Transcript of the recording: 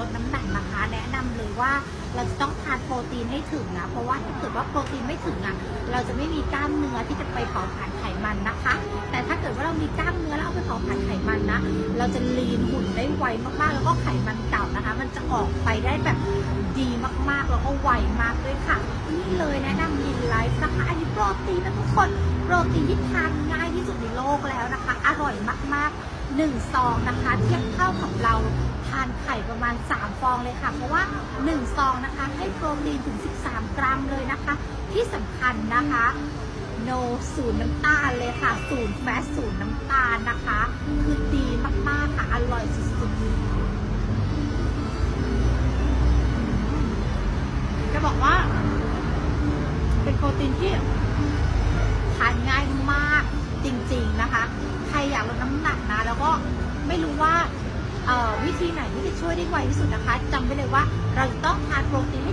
ลดน้ำหนักนะคะ แนะนำเลยว่าเราจะต้องทานโปรตีนให้ถึงนะ เพราะว่าถ้าเกิดว่าโปรตีนไม่ถึงอะ เราจะไม่มีกล้ามเนื้อที่จะไปเผาผลาญไขมันนะคะ แต่ถ้าเกิดว่าเรามีกล้ามเนื้อแล้วเอาไปเผาผลาญไขมันนะ เราจะลีนหุ่นได้ไวมากๆ แล้วก็ไขมันเก่านะคะ มันจะออกไปได้แบบดีมากๆ แล้วก็ไวมากด้วยค่ะ นี่เลยแนะนำลีนไลฟ์นะคะ อันนี้โปรตีนนะทุกคน โปรตีนที่ทานง่ายที่สุดในโลกแล้วนะคะ อร่อยมากๆ หนึ่งซองนะคะ เทียบเท่ากับเราทานไข่ประมาณ 3 ฟองเลยค่ะ เพราะว่า 1 ซองนะคะให้โปรตีนถึง 13 กรัมเลยนะคะ ที่สำคัญนะคะ โนศูนย์น้ำตาลเลยค่ะศูนย์แฟตศูนย์น้ำตาลนะคะ คือดีมากๆค่ะ อร่อยสุดๆ จะบอกว่า เป็นโปรตีนที่ทานง่ายมากจริงๆนะคะ ใครอยากลดน้ำหนัก นะ แล้วก็ไม่รู้ว่าวิธีไหนที่จะช่วยได้ไวที่สุดนะคะจำไว้เลยว่าเราจะต้องทานโปรตีน